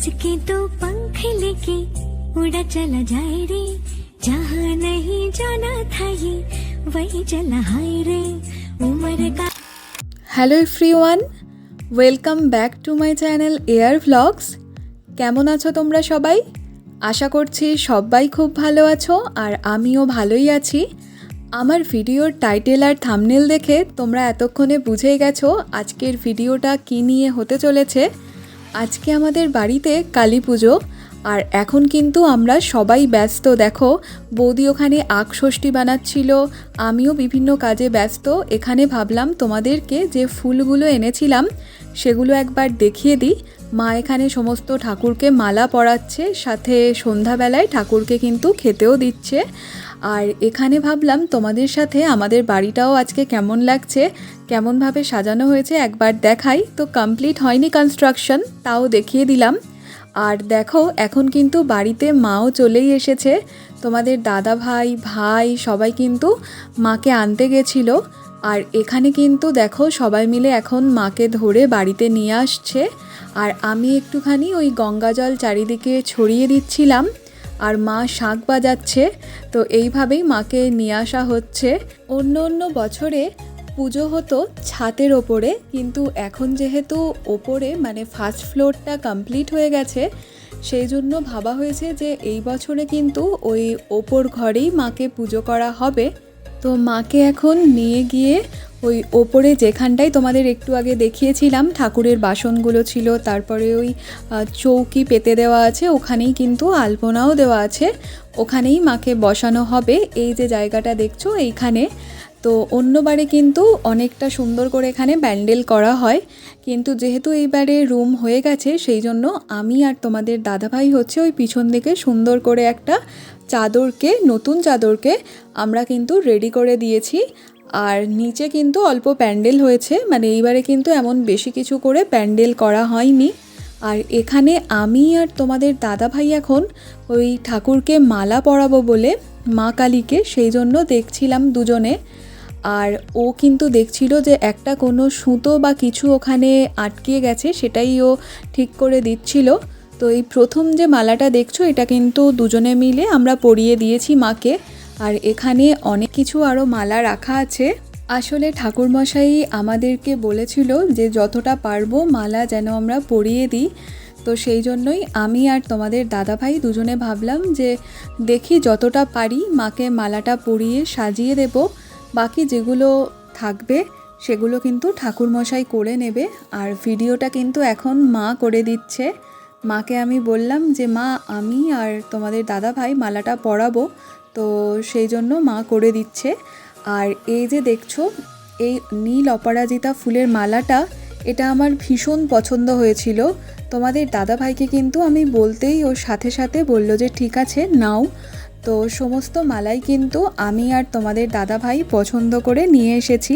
इसके तो पंख लेके उड़ा चला जाए रे जहाँ नहीं जाना था ये वही चला हाय रे उम्र का hello everyone welcome back to my channel air vlogs কেমন আছো তোমরা সবাই আশা করছি সবাই খুব ভালো আছো আর আমিও ভালোই আছি আমার ভিডিওর টাইটেল আর থামনেল দেখে তোমরা এতক্ষণে বুঝেই গেছো আজকের ভিডিওটা কী নিয়ে হতে চলেছে আজকে আমাদের বাড়িতে কালী পুজো, আর এখন কিন্তু আমরা সবাই ব্যস্ত। দেখো, বৌদি ওখানে আখ ষষ্ঠী বানাচ্ছিল, আমিও বিভিন্ন কাজে ব্যস্ত। এখানে ভাবলাম তোমাদেরকে যে ফুলগুলো এনেছিলাম, সেগুলো একবার দেখিয়ে দিই। মা এখানে সমস্ত ঠাকুরকে মালা পরাচ্ছে, সাথে সন্ধ্যাবেলায় ঠাকুরকে কিন্তু খেতেও দিচ্ছে। আর এখানে ভাবলাম তোমাদের সাথে আমাদের বাড়িটাও আজকে কেমন লাগছে, কেমনভাবে সাজানো হয়েছে একবার দেখাই। তো কমপ্লিট হয়নি কনস্ট্রাকশন তাও দেখিয়ে দিলাম। আর দেখো, এখন কিন্তু বাড়িতে মাও চলেই এসেছে। তোমাদের দাদা ভাই ভাই সবাই কিন্তু মাকে আনতে গেছিল। আর এখানে কিন্তু দেখো, সবাই মিলে এখন মাকে ধরে বাড়িতে নিয়ে আসছে। আর আমি একটুখানি ওই গঙ্গা জল চারিদিকে ছড়িয়ে দিচ্ছিলাম। আর মা শাঁখ বাজাচ্ছে। তো এইভাবেই মাকে নিয়ে আসা হচ্ছে। অন্য অন্য বছরে পুজো হতো ছাতের ওপরে, কিন্তু এখন যেহেতু ওপরে মানে ফার্স্ট ফ্লোরটা কমপ্লিট হয়ে গেছে, সেই জন্য ভাবা হয়েছে যে এই বছরে কিন্তু ওই ওপর ঘরেই মাকে পুজো করা হবে। তো মাকে এখন নিয়ে গিয়ে ওই ওপরে যেখানটাই তোমাদের একটু আগে দেখিয়েছিলাম, ঠাকুরের বাসনগুলো ছিল, তারপরে ওই চৌকি পেতে দেওয়া আছে, ওখানেই কিন্তু আলপনাও দেওয়া আছে, ওখানেই মাকে বসানো হবে। এই যে জায়গাটা দেখছ, এইখানে তো অন্যবারে কিন্তু অনেকটা সুন্দর করে এখানে ব্যান্ডেল করা হয়। কিন্তু যেহেতু এইবারে রুম হয়ে গেছে, সেই জন্য আমি আর তোমাদের দাদাভাই হচ্ছে ওই পিছন দিকে সুন্দর করে একটা চাদরকে, নতুন চাদরকে আমরা কিন্তু রেডি করে দিয়েছি। আর নিচে কিন্তু অল্প প্যান্ডেল হয়েছে মানে এইবারে কিন্তু এমন বেশি কিছু করে প্যান্ডেল করা হয়নি। আর এখানে আমি আর তোমাদের দাদা ভাই এখন ওই ঠাকুরকে মালা পরাবো বলে মা কালীকে, সেই জন্য দেখছিলাম দুজনে। আর ও কিন্তু দেখছিল যে একটা কোনো সুতো বা কিছু ওখানে আটকিয়ে গেছে, সেটাই ও ঠিক করে দিচ্ছিল। তো এই প্রথম যে মালাটা দেখছ, এটা কিন্তু দুজনে মিলে আমরা পরিয়ে দিয়েছি মাকে। আর এখানে অনেক কিছু আরও মালা রাখা আছে। আসলে ঠাকুরমশাই আমাদেরকে বলেছিল যে যতটা পারব মালা যেন আমরা পরিয়ে দিই। তো সেই জন্যই আমি আর তোমাদের দাদাভাই দুজনে ভাবলাম যে দেখি যতটা পারি মাকে মালাটা পরিয়ে সাজিয়ে দেব। বাকি যেগুলো থাকবে, সেগুলো কিন্তু ঠাকুরমশাই করে নেবে। আর ভিডিওটা কিন্তু এখন মা করে দিচ্ছে। মাকে আমি বললাম যে, মা, আমি আর তোমাদের দাদা ভাই মালাটা পরাবো। তো সেই জন্য মা করে দিচ্ছে। আর এই যে দেখছ, এই নীল অপরাজিতা ফুলের মালাটা, এটা আমার ভীষণ পছন্দ হয়েছিল। তোমাদের দাদা ভাইকে কিন্তু আমি বলতেই ওর সাথে সাথে বলল যে, ঠিক আছে, নাও। তো সমস্ত মালাই কিন্তু আমি আর তোমাদের দাদা ভাই পছন্দ করে নিয়ে এসেছি।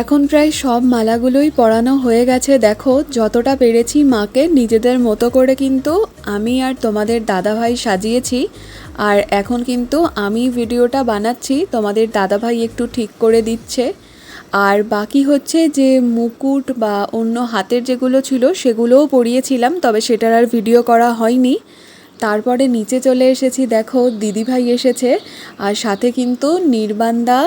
এখন প্রায় সব মালাগুলোই পরানো হয়ে গেছে, দেখো, যতটা পেরেছি মাকে নিজেদের মতো করে কিন্তু আমি আর তোমাদের দাদাভাই সাজিয়েছি। আর এখন কিন্তু আমি ভিডিওটা বানাচ্ছি, তোমাদের দাদাভাই একটু ঠিক করে দিচ্ছে। আর বাকি হচ্ছে যে মুকুট বা অন্য হাতের যেগুলো ছিল, সেগুলোও পরিয়েছিলাম, তবে সেটার আর ভিডিও করা হয়নি। তারপরে নিচে চলে এসেছি, দেখো দিদিভাই এসেছে। আর সাথে কিন্তু নির্বান্দা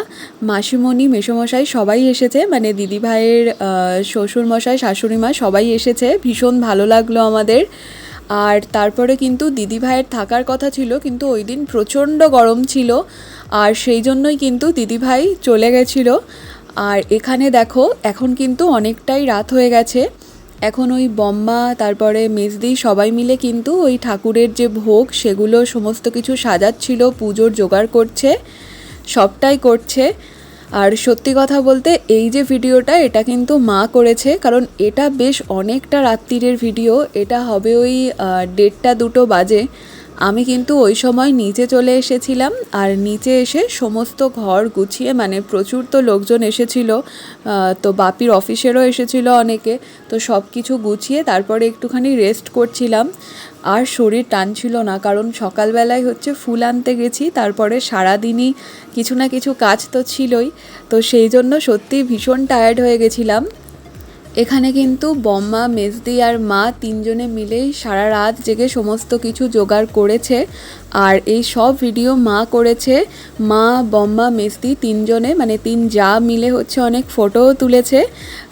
মাসিমণি, মেসোমশাই সবাই এসেছে। মানে দিদিভাইয়ের শ্বশুরমশাই, শাশুড়িমা সবাই এসেছে। ভীষণ ভালো লাগল আমাদের। আর তারপরে কিন্তু দিদিভাইয়ের থাকার কথা ছিল, কিন্তু ওই দিন প্রচণ্ড গরম ছিল। আর সেই জন্যই কিন্তু দিদিভাই চলে গেছিল। আর এখানে দেখো, এখন কিন্তু অনেকটাই রাত হয়ে গেছে। এখন ওই বম্মা, তারপরে মেজদি সবাই মিলে কিন্তু ওই ঠাকুরের যে ভোগ, সেগুলো সমস্ত কিছু সাজাচ্ছিল, পুজোর জোগাড় করছে, সবটাই করছে। আর সত্যি কথা বলতে এই যে ভিডিওটা, এটা কিন্তু মা করেছে, কারণ এটা বেশ অনেকটা রাত্রিরের ভিডিও। এটা হবে ওই দেড়টা দুটো বাজে। আমি কিন্তু ওই সময় নিচে চলে এসেছিলাম আর নিচে এসে সমস্ত ঘর গুছিয়ে মানে প্রচুর তো লোকজন এসেছিল তো বাপির অফিসেরও এসেছিল অনেকে, তো সব কিছু গুছিয়ে তারপরে একটুখানি রেস্ট করছিলাম। আর শরীর টানছিল না, কারণ সকালবেলায় হচ্ছে ফুল আনতে গেছি, তারপরে সারাদিনই কিছু না কিছু কাজ তো ছিলই, তো সেই জন্য সত্যিই ভীষণ টায়ার্ড হয়ে গেছিলাম। এখানে কিন্তু বম্মা, মেজদি আর মা তিনজনে মিলেই সারা রাত জেগে সমস্ত কিছু জোগাড় করেছে। আর এই সব ভিডিও মা করেছে। মা, বম্মা, মেজদি তিনজনে মানে তিন যা মিলে হচ্ছে অনেক ফটোও তুলেছে।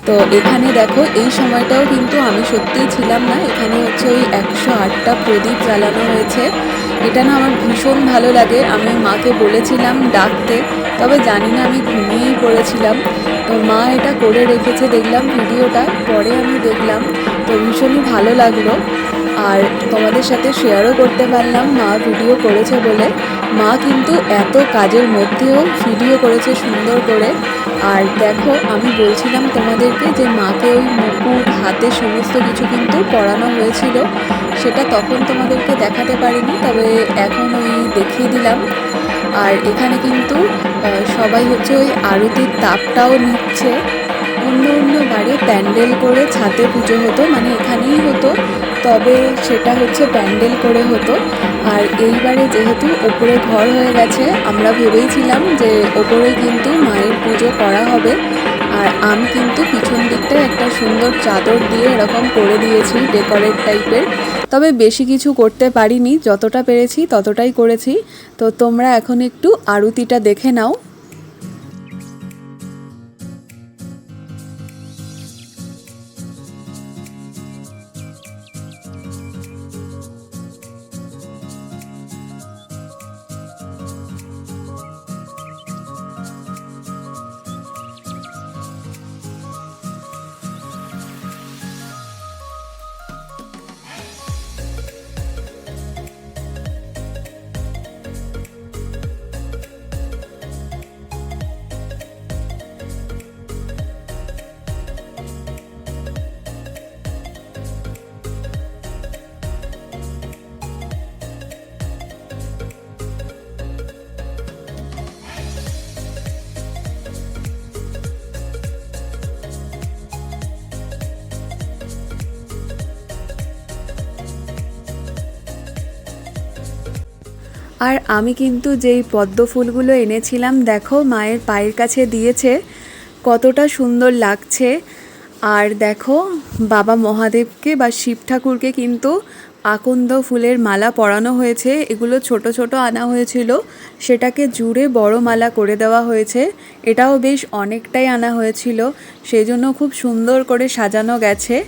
তো এখানে দেখো, এই সময়টাও কিন্তু আমি সত্যিই ছিলাম না। এখানে হচ্ছে ওই একশো আটটা প্রদীপ জ্বালানো হয়েছে। এটা না আমার ভীষণ ভালো লাগে। আমি মাকে বলেছিলাম ডাকতে। তবে জানি না, আমি ঘুমিয়েই পড়েছিলাম। তো মা এটা করে রেখেছে, দেখলাম ভিডিওটা, পরে আমি দেখলাম। তো ভীষণই ভালো লাগল। আর তোমাদের সাথে শেয়ারও করতে পারলাম, মা ভিডিও করেছে বলে। মা কিন্তু এত কাজের মধ্যেও ভিডিও করেছে সুন্দর করে। আর দেখো, আমি বলছিলাম তোমাদেরকে যে মাকে ওই মুকুট, হাতে সমস্ত কিছু কিন্তু পরানো হয়েছিল। সেটা তখন তোমাদেরকে দেখাতে পারিনি, তবে এখন ওই দেখিয়ে দিলাম। আর এখানে কিন্তু সবাই হচ্ছে ওই আরতির তাপটাও নিচ্ছে। অন্য অন্য বাড়ি প্যান্ডেল করে ছাতে পুজো হতো মানে এখানেই হতো। তবে সেটা হচ্ছে প্যান্ডেল করে হতো। আর এইবারে যেহেতু ওপরে ঘর হয়ে গেছে, আমরা ভেবেইছিলাম যে ওপরে কিন্তু মায়ের পুজো করা হবে। আর আমি কিন্তু পিছন দিকটায় একটা সুন্দর চাদর দিয়ে এরকম করে দিয়েছি, ডেকোরেট টাইপের। তবে বেশি কিছু করতে পারিনি, যতটা পেরেছি ততটাই করেছি। তো তোমরা এখন একটু আরতিটা দেখে নাও। আর আমি কিন্তু যেই পদ্ম ফুলগুলো এনেছিলাম, দেখো মায়ের পায়ের কাছে দিয়েছে, কতটা সুন্দর লাগছে। আর দেখো বাবা মহাদেবকে বা শিব ঠাকুরকে কিন্তু আকন্দ ফুলের মালা পরানো হয়েছে। এগুলো ছোট ছোট আনা হয়েছিল। সেটাকে জুড়ে বড় মালা করে দেওয়া হয়েছে। এটাও বেশ অনেকটাই আনা হয়েছিল। সেই জন্য খুব সুন্দর করে সাজানো গেছে।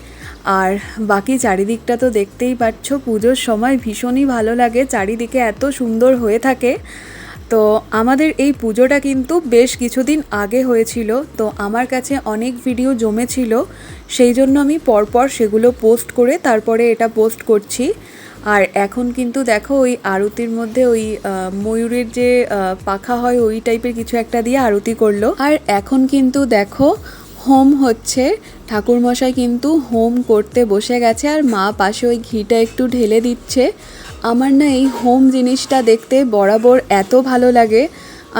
আর বাকি চারিদিকটা তো দেখতেই পাচ্ছ, পুজোর সময় ভীষণই ভালো লাগে। চারিদিকে এত সুন্দর হয়ে থাকে। তো আমাদের এই পুজোটা কিন্তু বেশ কিছুদিন আগে হয়েছিল, তো আমার কাছে অনেক ভিডিও জমেছিল, সেই জন্য আমি পরপর সেগুলো পোস্ট করে তারপরে এটা পোস্ট করছি। আর এখন কিন্তু দেখো ওই আরতির মধ্যে ওই ময়ূরের যে পাখা হয় ওই টাইপের কিছু একটা দিয়ে আরতি করল। আর এখন কিন্তু দেখো হোম হচ্ছে, ঠাকুরমশাই কিন্তু হোম করতে বসে গেছে আর মা পাশে ওই ঘিটা একটু ঢেলে দিচ্ছে। আমার না এই হোম জিনিসটা দেখতে বরাবর এত ভালো লাগে।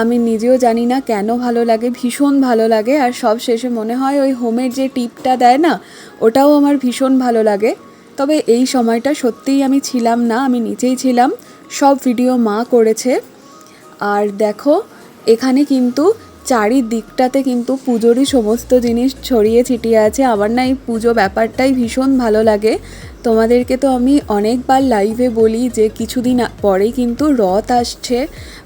আমি নিজেও জানি না কেন ভালো লাগে, ভীষণ ভালো লাগে। আর সব শেষে মনে হয় ওই হোমের যে টিপটা দেয় না, ওটাও আমার ভীষণ ভালো লাগে। তবে এই সময়টা সত্যিই আমি ছিলাম না, আমি নিচেই ছিলাম। সব ভিডিও মা করেছে। আর দেখো, এখানে কিন্তু চারিদিকটাতে কিন্তু পুজোরই সমস্ত জিনিস ছড়িয়ে ছিটিয়ে আছে। আমার না এই পুজো ব্যাপারটাই ভীষণ ভালো লাগে। তোমাদেরকে তো আমি অনেকবার লাইভে বলি যে কিছুদিন পরেই কিন্তু রথ আসছে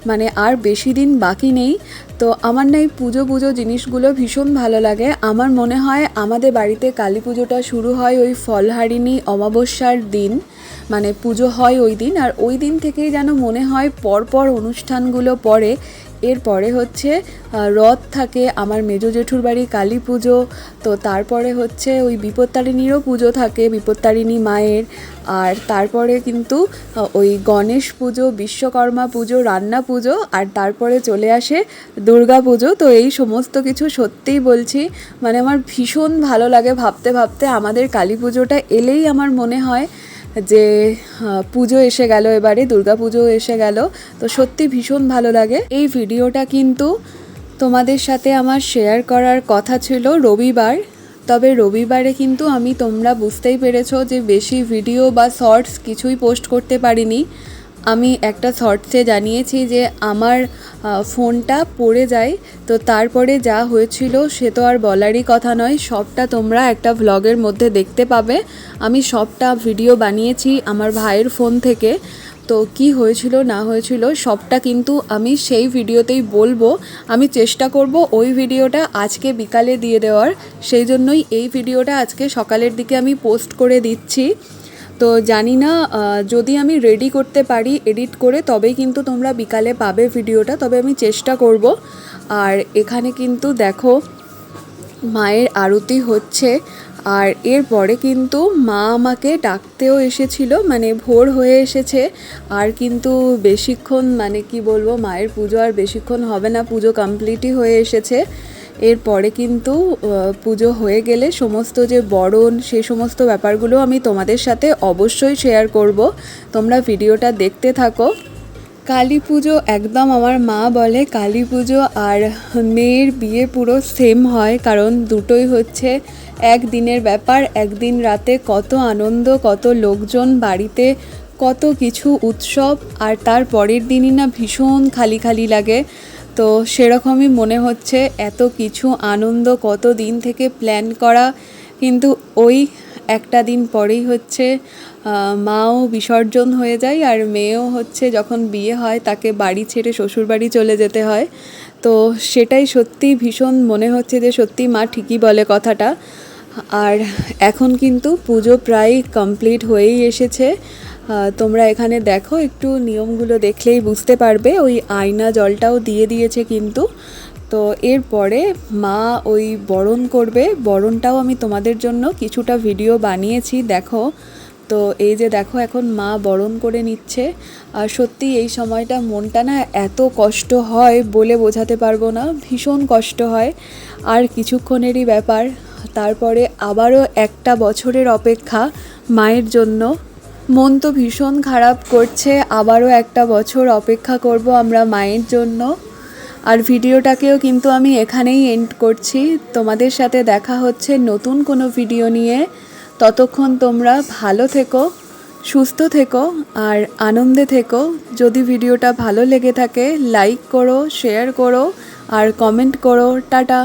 মানে আর বেশি দিন বাকি নেই। তো আমার না এই পুজো পুজো জিনিসগুলো ভীষণ ভালো লাগে। আমার মনে হয় আমাদের বাড়িতে কালী পুজোটা শুরু হয় ওই ফলহারিণী অমাবস্যার দিন। মানে পুজো হয় ওই দিন, আর ওই দিন থেকেই যেন মনে হয় পরপর অনুষ্ঠানগুলো পড়ে। এরপরে হচ্ছে রথ থাকে, আমার মেজো জেঠুর বাড়ি কালী পুজো, তো তারপরে হচ্ছে ওই বিপত্তারিণীরও পুজো থাকে, বিপত্তারিণী মায়ের। আর তারপরে কিন্তু ওই গণেশ পুজো, বিশ্বকর্মা পুজো, রান্না পুজো, আর তারপরে চলে আসে দুর্গা পুজো। তো এই সমস্ত কিছু সত্যিই বলছি মানে আমার ভীষণ ভালো লাগে ভাবতে ভাবতে। আমাদের কালী পুজোটা এলেই আমার মনে হয় যে পুজো এসে গেল এবারে, দুর্গা পুজো এসে গেল। তো সত্যি ভীষণ ভালো লাগে। এই ভিডিওটা কিন্তু তোমাদের সাথে আমার শেয়ার করার কথা ছিল রবিবার। তবে রবিবারে কিন্তু আমি তোমরা বুঝতেই পেরেছ যে বেশি ভিডিও বা শর্টস কিছুই পোস্ট করতে পারিনি। আমি একটা শর্টসে জানিয়েছি যে আমার ফোনটা পড়ে যায়, তো তারপরে যা হয়েছিল সে তো আর বলারই কথা নয়। সবটা তোমরা একটা ভ্লগের মধ্যে দেখতে পাবে। আমি সবটা ভিডিও বানিয়েছি আমার ভাইয়ের ফোন থেকে। তো কি হয়েছিল, না হয়েছিল, সবটা কিন্তু আমি সেই ভিডিওতেই বলব। আমি চেষ্টা করব ওই ভিডিওটা আজকে বিকালে দিয়ে দেওয়ার। সেই জন্যই এই ভিডিওটা আজকে সকালের দিকে আমি পোস্ট করে দিচ্ছি। তো জানি না যদি আমি রেডি করতে পারি এডিট করে, তবেই কিন্তু তোমরা বিকালে পাবে ভিডিওটা তবে আমি চেষ্টা করব। আর এখানে কিন্তু দেখো, মায়ের আরতি হচ্ছে। আর এরপরে কিন্তু মা আমাকে ডাকতেও এসেছিল মানে ভোর হয়ে এসেছে। আর কিন্তু বেশিক্ষণ মানে কি বলব, মায়ের পুজো আর বেশিক্ষণ হবে না, পুজো কমপ্লিটই হয়ে এসেছে। এরপরে কিন্তু পুজো হয়ে গেলে সমস্ত যে বরণ, সে সমস্ত ব্যাপারগুলো আমি তোমাদের সাথে অবশ্যই শেয়ার করব। তোমরা ভিডিওটা দেখতে থাকো। কালী পুজো একদম আমার মা বলে, কালী পুজো আর মেয়ের বিয়ে পুরো সেম হয়, কারণ দুটোই হচ্ছে একদিনের ব্যাপার, একদিন রাতে কত আনন্দ, কত লোকজন, বাড়িতে কত কিছু উৎসব, আর তার পরের দিনই না ভীষণ খালি খালি লাগে। তো সেরকমই মনে হচ্ছে এত কিছু আনন্দ কত দিন থেকে প্ল্যান করা, কিন্তু ওই একটা দিন পরেই হচ্ছে মাও বিসর্জন হয়ে যায় আর মেয়েও হচ্ছে যখন বিয়ে হয় তাকে বাড়ি ছেড়ে শ্বশুর বাড়ি চলে যেতে হয়। তো সেটাই সত্যি ভীষণ মনে হচ্ছে যে সত্যি মা ঠিকই বলে কথাটা। আর এখন কিন্তু পুজো প্রায় কমপ্লিট হয়েই এসেছে। তোমরা এখানে দেখো, একটু নিয়মগুলো দেখলেই বুঝতে পারবে। ওই আয়না জলটাও দিয়ে দিয়েছে কিন্তু। তো এরপরে মা ওই বরণ করবে। বরণটাও আমি তোমাদের জন্য কিছুটা ভিডিও বানিয়েছি, দেখো। তো এই যে দেখো, এখন মা বরণ করে নিচ্ছে। আর সত্যি এই সময়টা মনটা না এত কষ্ট হয় বলে বোঝাতে পারব না, ভীষণ কষ্ট হয়। আর কিছুক্ষণেরই ব্যাপার, তারপরে আবারও একটা বছরের অপেক্ষা মায়ের জন্য। মন তো ভীষণ খারাপ করছে, আবারও একটা বছর অপেক্ষা করব আমরা মায়ের জন্য। আর ভিডিওটাকেও কিন্তু আমি এখানেই এন্ড করছি। তোমাদের সাথে দেখা হচ্ছে নতুন কোনো ভিডিও নিয়ে। ততক্ষণ তোমরা ভালো থেকো, সুস্থ থেকো, আর আনন্দে থেকো। যদি ভিডিওটা ভালো লেগে থাকে লাইক করো শেয়ার করো, আর কমেন্ট করো। টাটা!